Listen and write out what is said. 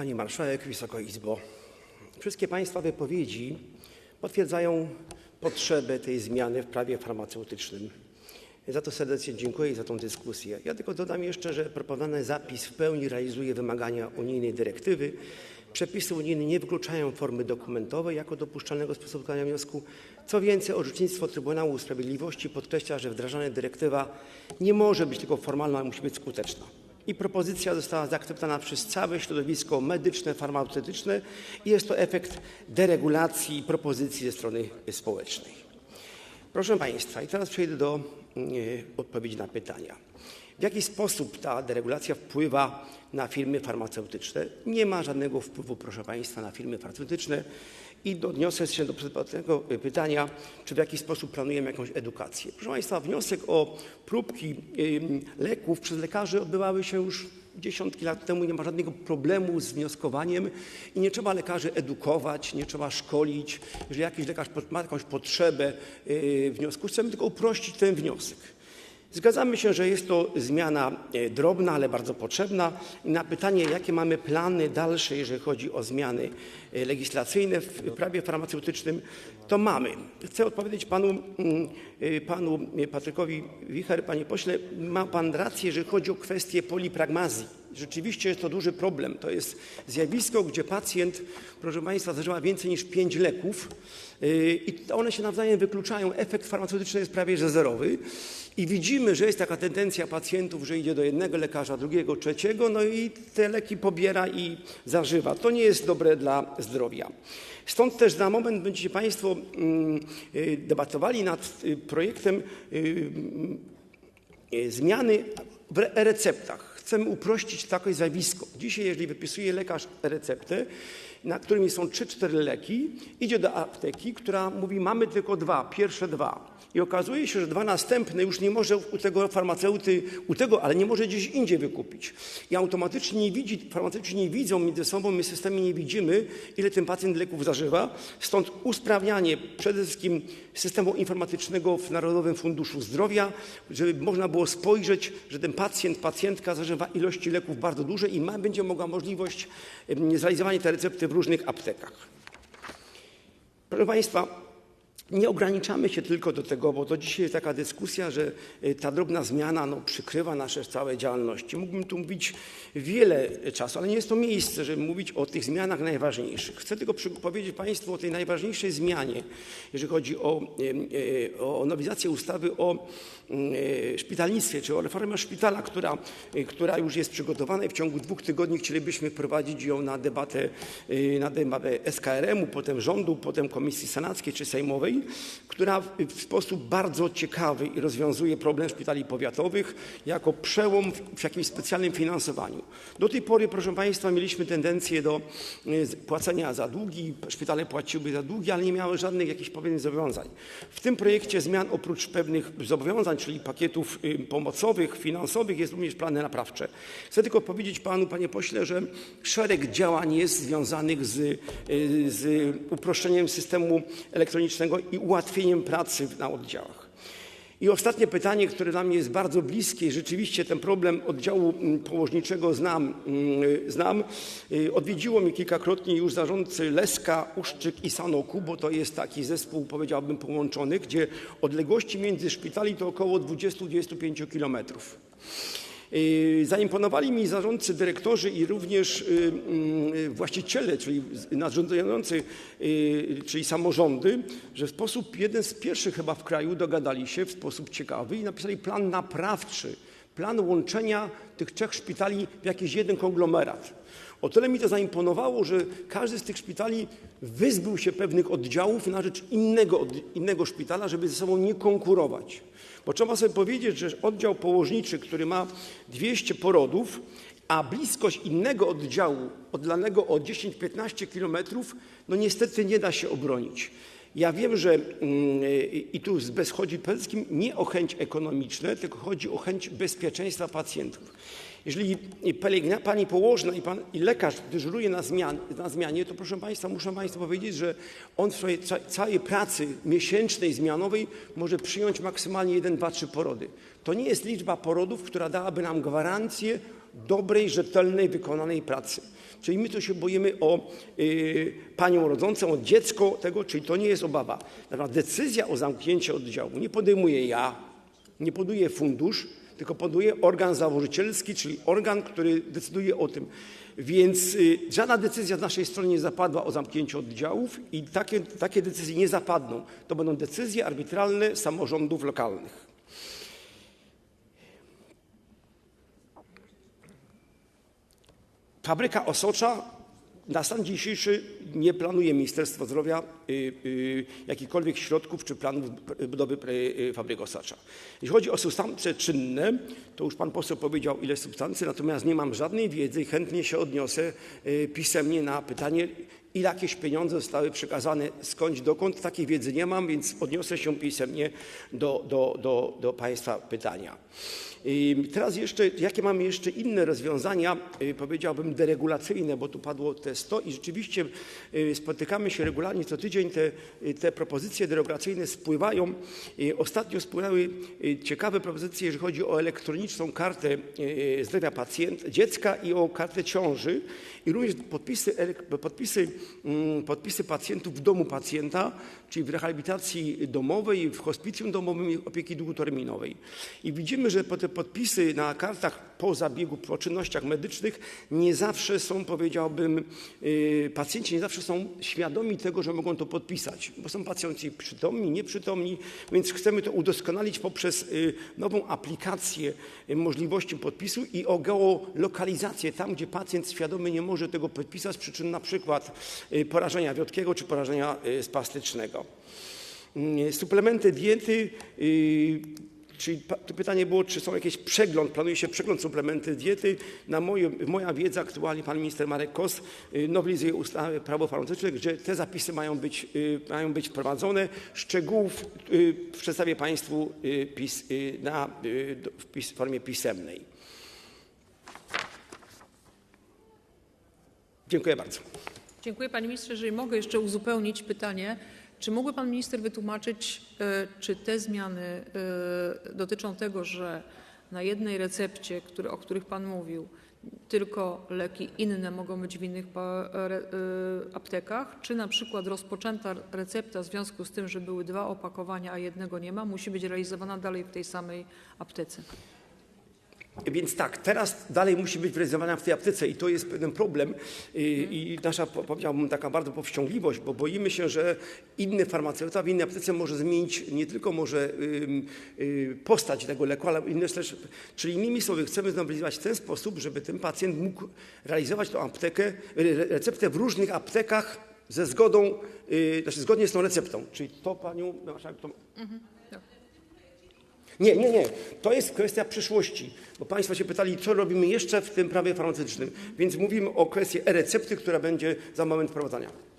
Pani Marszałek, Wysoka Izbo! Wszystkie Państwa wypowiedzi potwierdzają potrzebę tej zmiany w prawie farmaceutycznym. Za to serdecznie dziękuję i za tę dyskusję. Ja tylko dodam jeszcze, że proponowany zapis w pełni realizuje wymagania unijnej dyrektywy. Przepisy unijne nie wykluczają formy dokumentowej jako dopuszczalnego sposobu składania wniosku. Co więcej, orzecznictwo Trybunału Sprawiedliwości podkreśla, że wdrażana dyrektywa nie może być tylko formalna, ale musi być skuteczna. I propozycja została zaakceptowana przez całe środowisko medyczne, farmaceutyczne i jest to efekt deregulacji propozycji ze strony społecznej. Proszę Państwa, i teraz przejdę do e, odpowiedzi na pytania. W jaki sposób ta deregulacja wpływa na firmy farmaceutyczne? Nie ma żadnego wpływu, proszę Państwa, na firmy farmaceutyczne i odniosę się do przedmiotowego pytania, czy w jakiś sposób planujemy jakąś edukację. Proszę Państwa, wniosek o próbki leków przez lekarzy odbywały się już dziesiątki lat temu. Nie ma żadnego problemu z wnioskowaniem i nie trzeba lekarzy edukować, nie trzeba szkolić. Jeżeli jakiś lekarz ma jakąś potrzebę yy, wniosku, chcemy tylko uprościć ten wniosek. Zgadzamy się, że jest to zmiana e, drobna, ale bardzo potrzebna. I na pytanie, jakie mamy plany dalsze, jeżeli chodzi o zmiany e, legislacyjne w prawie farmaceutycznym, to mamy. Chcę odpowiedzieć panu, mm, e, panu Patrykowi Wicher. Panie pośle, ma pan rację, jeżeli chodzi o kwestię polipragmazji. Rzeczywiście jest to duży problem. To jest zjawisko, gdzie pacjent, proszę Państwa, zażywa więcej niż pięć leków i one się nawzajem wykluczają. Efekt farmaceutyczny jest prawie że zerowy. I widzimy, że jest taka tendencja pacjentów, że idzie do jednego lekarza, drugiego, trzeciego, no i te leki pobiera i zażywa. To nie jest dobre dla zdrowia. Stąd też za moment będziecie Państwo mm, y, debatowali nad y, projektem zmiany w e-receptach. Chcemy uprościć takie zjawisko. Dzisiaj, jeżeli wypisuje lekarz receptę, na którym są 3-4 leki, idzie do apteki, która mówi: Mamy tylko dwa, pierwsze dwa. I okazuje się, że dwa następne już nie może u tego farmaceuty, u tego, ale nie może gdzieś indziej wykupić. I automatycznie nie widzi, farmaceuci nie widzą między sobą, my systemie nie widzimy, ile ten pacjent leków zażywa. Stąd usprawnianie przede wszystkim systemu informatycznego w Narodowym Funduszu Zdrowia, żeby można było spojrzeć, że ten pacjent, pacjentka zażywa ilości leków bardzo duże i będzie mogła możliwość zrealizowania tej recepty w różnych aptekach. Proszę Państwa, nie ograniczamy się tylko do tego, bo to dzisiaj jest taka dyskusja, że y, ta drobna zmiana no, przykrywa nasze całe działalności. Mógłbym tu mówić wiele czasu, ale nie jest to miejsce, żeby mówić o tych zmianach najważniejszych. Chcę tylko powiedzieć Państwu o tej najważniejszej zmianie, jeżeli chodzi o, y, y, o ustawy o szpitalnictwie, czy o reformę szpitala, która, która już jest przygotowana i w ciągu dwóch tygodni chcielibyśmy wprowadzić ją na debatę, na debatę SKRM-u, potem rządu, potem Komisji Senackiej czy Sejmowej która w sposób bardzo ciekawy i rozwiązuje problem szpitali powiatowych jako przełom w jakimś specjalnym finansowaniu. Do tej pory, proszę Państwa, mieliśmy tendencję do y, płacenia za długi, szpitale płaciły za długi, ale nie miały żadnych jakichś pewnych zobowiązań. W tym projekcie zmian oprócz pewnych zobowiązań, czyli pakietów y, pomocowych, finansowych, jest również plany naprawcze. Chcę tylko powiedzieć Panu, Panie Pośle, że szereg działań jest związanych z, y, z uproszczeniem systemu elektronicznego i ułatwieniem pracy na oddziałach. I ostatnie pytanie, które dla mnie jest bardzo bliskie i rzeczywiście ten problem oddziału mm, położniczego znam. Mm, znam. Y, odwiedziło mnie kilkakrotnie już zarządcy Leska, Uszczyk i Sanoku, bo to jest taki zespół, powiedziałbym, połączony, gdzie odległości między szpitali to około 20-25 kilometrów. Y, zaimponowali mi zarządcy, dyrektorzy i również y, mm, właściciele, czyli nadrządzający, y, czyli samorządy, że w sposób jeden z pierwszych chyba w kraju dogadali się w sposób ciekawy i napisali plan naprawczy, plan łączenia tych trzech szpitali w jakiś jeden konglomerat. O tyle mi to zaimponowało, że każdy z tych szpitali wyzbył się pewnych oddziałów na rzecz innego, innego szpitala, żeby ze sobą nie konkurować. Bo trzeba sobie powiedzieć, że oddział położniczy, który ma 200 porodów, a bliskość innego oddziału oddanego o 10-15 kilometrów, no niestety nie da się obronić. Ja wiem, że mm, i tu bez chodzi przede nie o chęć ekonomiczną, tylko chodzi o chęć bezpieczeństwa pacjentów. Jeżeli pani położna i, pan, lekarz dyżuruje na, zmian, na zmianie, to proszę Państwa, muszę Państwu powiedzieć, że on w swojej ca- całej pracy miesięcznej, zmianowej może przyjąć maksymalnie 1, 2, 3 porody. To nie jest liczba porodów, która dałaby nam gwarancję dobrej, rzetelnej, wykonanej pracy. Czyli my tu się boimy o y, panią rodzącą, o dziecko tego, czyli to nie jest obawa. Decyzja o zamknięciu oddziału nie podejmuję ja, nie podejmuje fundusz, tylko podejmuje organ założycielski, czyli organ, który decyduje o tym. Więc y, żadna decyzja z naszej strony nie zapadła o zamknięciu oddziałów i takie, takie decyzje nie zapadną. To będą decyzje arbitralne samorządów lokalnych. Fabryka osocza na stan dzisiejszy nie planuje Ministerstwo Zdrowia y, y, jakichkolwiek środków czy planów budowy y, fabryki osocza. Jeśli chodzi o substancje czynne, to już pan poseł powiedział ile substancji, natomiast nie mam żadnej wiedzy i chętnie się odniosę pisemnie na pytanie, ile jakieś pieniądze zostały przekazane, skądś, dokąd. Takiej wiedzy nie mam, więc odniosę się pisemnie do, do, do, do państwa pytania. I Teraz jeszcze, jakie mamy jeszcze inne rozwiązania, y, powiedziałbym deregulacyjne, bo tu padło te 100 i rzeczywiście y, spotykamy się regularnie co tydzień, te, y, te propozycje deregulacyjne spływają. Ostatnio spłynęły ciekawe propozycje, jeżeli chodzi o elektroniczną kartę zdrowia pacjenta, dziecka i o kartę ciąży i również podpisy, podpisy, podpisy pacjentów w domu pacjenta, czyli w rehabilitacji domowej, w hospicjum domowym i opieki długoterminowej. I widzimy, że te podpisy na kartach po zabiegu, po czynnościach medycznych nie zawsze są, powiedziałbym, yy, pacjenci nie zawsze są świadomi tego, że mogą to podpisać, bo są pacjenci przytomni, nieprzytomni, więc chcemy to udoskonalić poprzez yy, nową aplikację yy, możliwości podpisu i geolokalizację tam, gdzie pacjent świadomy nie może tego podpisać z przyczyn na przykład porażenia wiotkiego czy porażenia yy, spastycznego. Mm, Suplementy diety, yy, czyli to pytanie było, czy są jakieś przegląd, planuje się przegląd suplementy diety. Na moje, moja wiedza aktualnie pan minister Marek Kos nowelizuje ustawę prawo farmaceutyczne, gdzie te zapisy mają być, mają być wprowadzone. Szczegółów przedstawię państwu pis, na, w pis, formie pisemnej. Dziękuję bardzo. Dziękuję panie ministrze. Jeżeli mogę jeszcze uzupełnić pytanie, czy mógłby pan minister wytłumaczyć, e, czy te zmiany e, dotyczą tego, że na jednej recepcie, który, o których pan mówił, tylko leki inne mogą być w innych e, aptekach, czy na przykład rozpoczęta recepta w związku z tym, że były dwa opakowania, a jednego nie ma, musi być realizowana dalej w tej samej aptece? Więc tak, teraz dalej musi być realizowana w tej aptece i to jest pewien problem i, i nasza, po- powiedziałbym, taka bardzo powściągliwość, bo boimy się, że inny farmaceuta w innej aptece może zmienić nie tylko może y, postać tego leku, ale inne też, czyli innymi słowy chcemy znowelizować w ten sposób, żeby ten pacjent mógł realizować tą aptekę, re- receptę w różnych aptekach ze zgodą, y, znaczy zgodnie z tą receptą. Czyli to panią, marszałek, to, nie, nie, nie. To jest kwestia przyszłości, bo Państwo się pytali, co robimy jeszcze w tym prawie farmaceutycznym. Więc mówimy o kwestii e-recepty, która będzie za moment wprowadzania.